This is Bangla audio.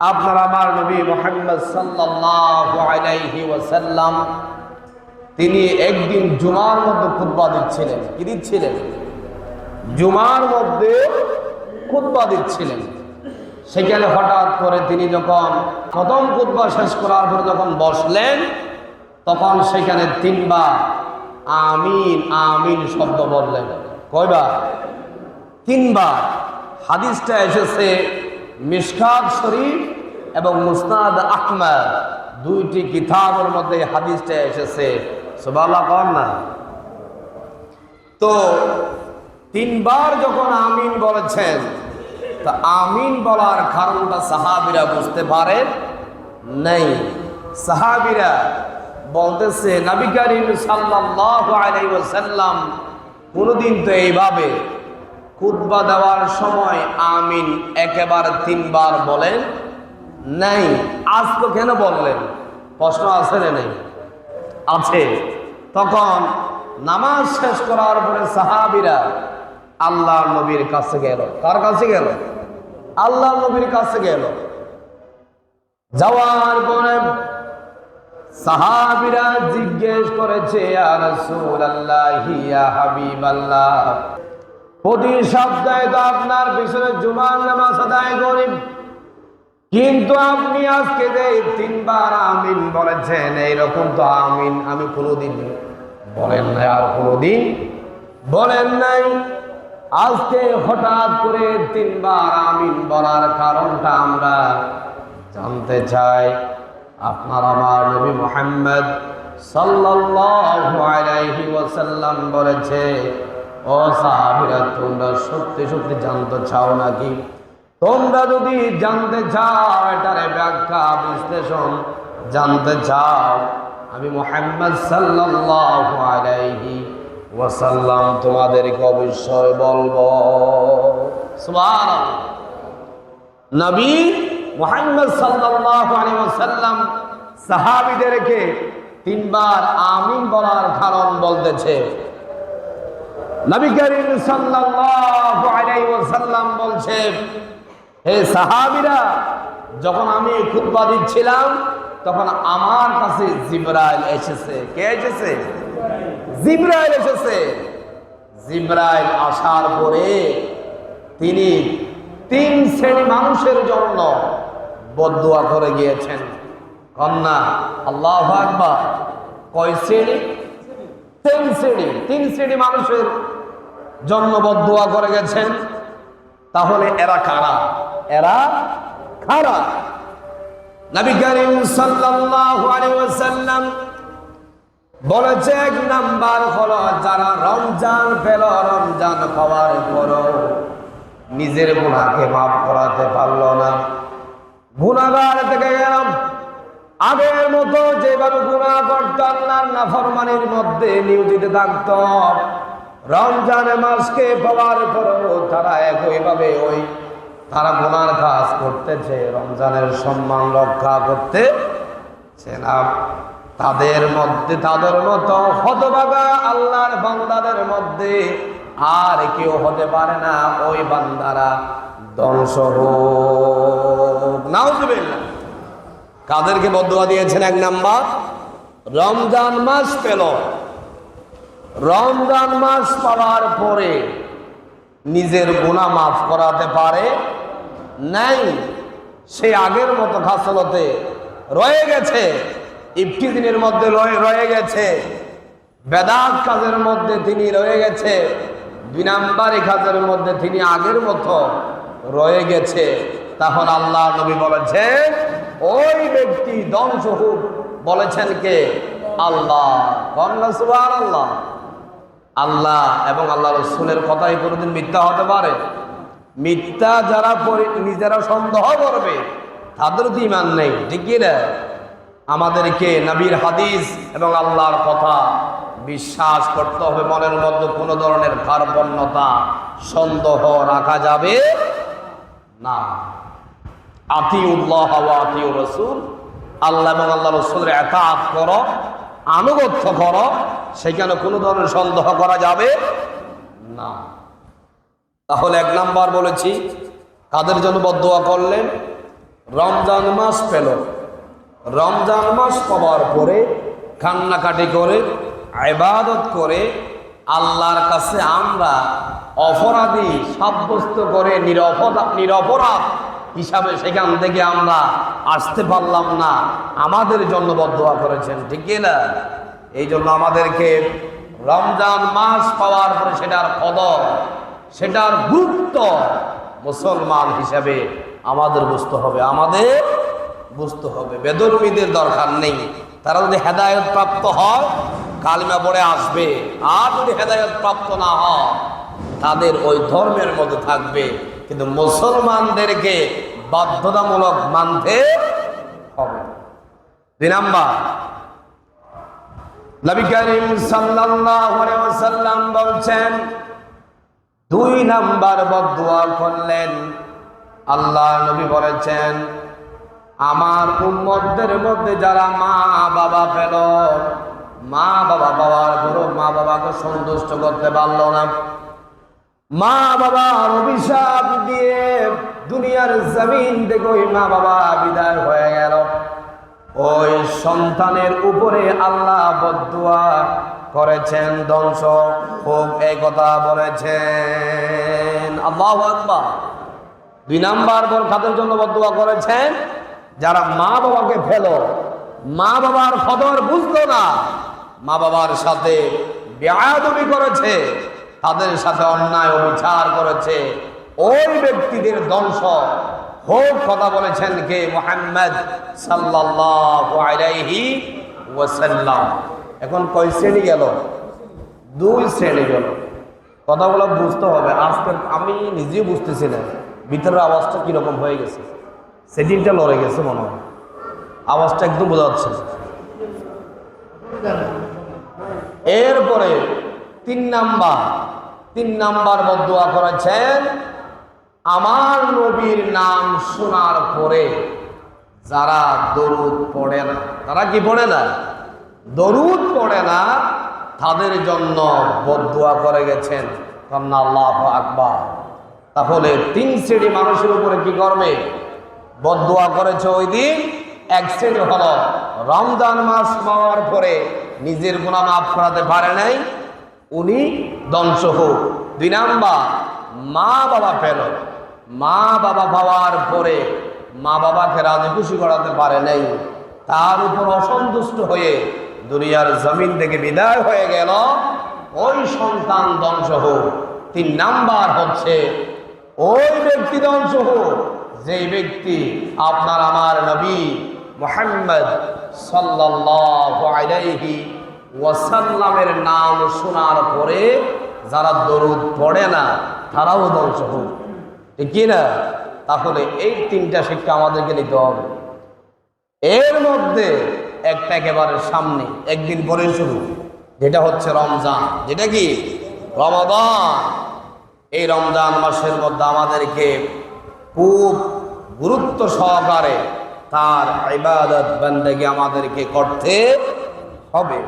আপনার আমার নবী মোহাম্মদ ওয়াসাল্লাম, তিনি একদিন জুমার মধ্যে খুতবা দিচ্ছিলেন। কি দিচ্ছিলেন? জুমার মধ্যে খুতবা দিচ্ছিলেন। সেখানে হঠাৎ করে তিনি যখন প্রথম খুতবা শেষ করার পরে যখন বসলেন, তখন সেখানে তিনবার আমিন আমিন শব্দ বললেন। কয়বার? তিনবার। হাদিসটা এসেছে মিশকাত শরীফ এবং মুসনাদ আহমদ দুইটি কিতাবের মধ্যে হাদিসটা এসেছে। না? তো তিনবার যখন আমিন বলেছেন, তা আমিন বলার কারণটা সাহাবিরা বুঝতে পারেন নেই। সাহাবিরা বলতেছে, নবী ওয়াসাল্লাম কোনোদিন তো এইভাবে খুতবা দেওয়ার সময় আমিন একেবারে তিনবার বলেন, নাই আজ তো কেন বললেন? প্রশ্ন আছে না নেই? আছে। তখন নামাজ শেষ করার পরে সাহাবিরা আল্লাহ নবীর কাছে গেল। কার কাছে গেল? আল্লাহ নবীর কাছে গেল। যাওয়ার পরে সাহাবিরা জিজ্ঞেস করেছে আর হাবিব আল্লাহ প্রতি সপ্তাহে তো আপনার পিছনে জুমার নামাজ আদায় করি। কিন্তু আপনি আজকে যে তিনবার আমিন বলেছেন, এইরকম তো আমিন আমি কোনোদিন বলেন নাই, আর কোনোদিন বলেন নাই। আজকে হঠাৎ করে তিনবার আমিন বলার কারণটা আমরা জানতে চাই। আপনার আমার নবী মোহাম্মদ ওয়াসাল্লাম বলেছে ও সাহাবীরা তোমরা সত্যি সত্যি জানতে চাও নাকি? তোমরা যদি জানতে চাও, এটার ব্যাখ্যা, বিশ্লেষণ জানতে চাও, আমি মোহাম্মদ সাল্লাল্লাহু ওয়াসাল্লাম তোমাদেরকে অবশ্যই বলব। সুবহানাল্লাহ। নবী মোহাম্মদ সাল্লাল্লাহু আলাইহি ওয়াসাল্লাম সাহাবীদেরকে তিনবার আমিন বলার কারণ বলতেছে। নবী করিম সাল্লাল্লাহু আলাইহি ওয়াসাল্লাম বলছে হে সাহাবীরা, যখন আমি খুতবা দিচ্ছিলাম, তখন আমার কাছে জিবরাইল এসেছে। কে এসেছে? জিবরাইল এসেছে। জিবরাইল আসার পরে তিনি তিন শ্রেণি মানুষের জন্য বদুয়া করে গিয়েছেন। কন্যা, আল্লাহ আকবার। কয় শ্রেণি? তিন শ্রেণি। তিন শ্রেণি মানুষের জন্য বদুয়া করে গেছেন, তাহলে এরা কারা? এরা কারা? নবী করিম সাল্লাল্লাহু আলাইহি ওয়াসাল্লাম বলেছে এক নাম্বার হলো যারা রমজান পেল, রমজান পাওয়ার পরও নিজের গুণাকে মাফ করাতে পারল না। গুণাগার থেকে গেলাম। আগের মতো যেভাবে গুণা করতো, আল্লাহর নাফরমানির মধ্যে নিয়োজিত থাকত। রমজানে মাসকে পাওয়ার পরও তারা একইভাবে ওই তারা গুনার কাজ করতেছে, রমজানের সম্মান রক্ষা করতে না। তাদের মধ্যে, তাদের মতো হতবাগা আল্লাহর বান্দাদের মধ্যে আর কেউ হতে পারে না। ওই বান্দারা ধ্বংস হোক। কাদেরকে বদুয়া দিয়েছেন এক নাম্বার? রমজান মাস পেল। রমজান মাস পাওয়ার পরে নিজের গুণা মাফ করাতে পারে নাই, সে আগের মতো খাসলতে রয়ে গেছে ইফটি দিনের মধ্যে রয়ে গেছে, বেদাত কাজের মধ্যে তিনি রয়ে গেছে দুই নাম্বারি কাজের মধ্যে তিনি আগের মতো রয়ে গেছে। তখন আল্লাহ নবী বলেছেন, ওই ব্যক্তি ধ্বংস হোক বলেছেন কে? আল্লাহ। কন্যা সুবাহ আল্লাহ আল্লাহ এবং আল্লাহ রসুলের কথাই কোনোদিন মিথ্যা হতে পারে। মিথ্যা যারা নিজেরা সন্দেহ করবে। তাদের তো ইমান নেই, ঠিক না? আমাদেরকে নবীর হাদিস এবং আল্লাহর কথা বিশ্বাস করতে হবে, মনের মধ্যে কোনো ধরনের কার্পণ্যতা সন্দেহ রাখা যাবে না। আতি উল্লাহ আতি রসুল, আল্লাহ এবং আল্লাহ রসুলের একাত করো। আনুগত্য করো, সেখানে কোনো ধরনের সন্দেহ করা যাবে না। তাহলে এক নাম্বার বলেছি, কাদের জন্য বদোয়া করলেন? রমজান মাস পেল। রমজান মাস পাওয়ার পরে কান্নাকাটি করে, ইবাদত করে, আল্লাহর কাছে আমরা অপরাধী সাব্যস্ত করে নিরপরাধ নিরপরাধ হিসাবে সেখান থেকে আমরা আসতে পারলাম না। আমাদের জন্য বদোয়া করেছেন, ঠিক না? এই জন্য আমাদেরকে রমজান মাস পাওয়ার পরে সেটার কদর, সেটার গুরুত্ব মুসলমান হিসাবে আমাদের বুঝতে হবে। আমাদের বুঝতে হবে। বেদর্মীদের দরকার নেই। তারা যদি হেদায়ত প্রাপ্ত হয়, কালিমা পড়ে আসবে। আর যদি হেদায়ত প্রাপ্ত না হয়, তাদের ওই ধর্মের মধ্যে থাকবে। কিন্তু মুসলমানদেরকে বাধ্যতামূলক মানতে হবে। দুই নাম্বার, নবী করিম ওয়াসাল্লাম বলছেন, দুই নাম্বার বদুয়া করলেন। আল্লাহ নবী বলেছেন, আমার উম্মতদের মধ্যে যারা মা বাবা পেল মা বাবা পাওয়ার পরও মা বাবাকে সন্তুষ্ট করতে পারল না। মা বাবার অভিশাপ দিয়ে দুনিয়ার জমিন ওই মা বাবা বিদায় হয়ে গেল। ওই সন্তানের উপরে আল্লাহ বদুয়া করেছেন, ধ্বংস। হোক এই কথা বলেছেন। আল্লাহ আকবার। দুই নাম্বার কাদের জন্য বদুয়া করেছেন, যারা মা বাবাকে ফেল, মা বাবার খবর বুঝতো না, মা বাবার সাথে বেয়াদবি করেছে। তাদের সাথে অন্যায় অবিচার করেছে। ওই ব্যক্তিদের ধ্বংস। হোক কথা বলেছেন কে? মোহাম্মদ আলাইহি ওয়াসাল্লাম। এখন কয় শ্রেণি গেল? দুই শ্রেণি গেল। কথাগুলো বুঝতে হবে। আজকে আমি নিজেও বুঝতেছি না। ভিতরের আওয়াজটা কীরকম হয়ে গেছে? সেটিংটা লড়ে গেছে মনে হয়। আওয়াজটা একদম বোঝা যাচ্ছে এরপরে তিন নাম্বার তিন নাম্বার বদুয়া করেছেন আমার নবীর নাম শোনার পরে যারা দরুদ পড়ে না, তারা কি পড়ে না? দরুদ পড়ে না, তাদের জন্য বদুয়া করে গেছেন। কন্যা আল্লাহ আকবার। তাহলে তিন শ্রেণি মানুষের উপরে কি করবে? বদুয়া করেছে ওই দিন। এক শ্রেণি হলো রমজান মাস পাওয়ার পরে নিজের গুণা মাফ করাতে পারে নাই। উনি ধ্বংস হোক। দুই নাম্বার, মা বাবা পেল মা বাবা পাওয়ার পরে মা বাবাকে রাজি খুশি করাতে পারে নাই। তার উপর অসন্তুষ্ট হয়ে দুনিয়ার জমিন থেকে বিদায় হয়ে গেল। ওই সন্তান ধ্বংস হোক। তিন নাম্বার হচ্ছে, ওই ব্যক্তি ধ্বংস হোক। যে ব্যক্তি আপনার আমার নবী মোহাম্মদ আলাইহি ওয়াসাল্লামের নাম শোনার পরে যারা দরুদ পড়ে না, তারাও ধ্বংস ঠিক কি না? তাহলে এই তিনটা শিক্ষা আমাদেরকে নিতে হবে। এর মধ্যে একটা একেবারে সামনে, একদিন পরে শুরু, যেটা হচ্ছে রমজান। যেটা কি? রমাদান। এই রমজান মাসের মধ্যে আমাদেরকে খুব গুরুত্ব সহকারে তার ইবাদত বন্দেগী আমাদেরকে করতে হবে।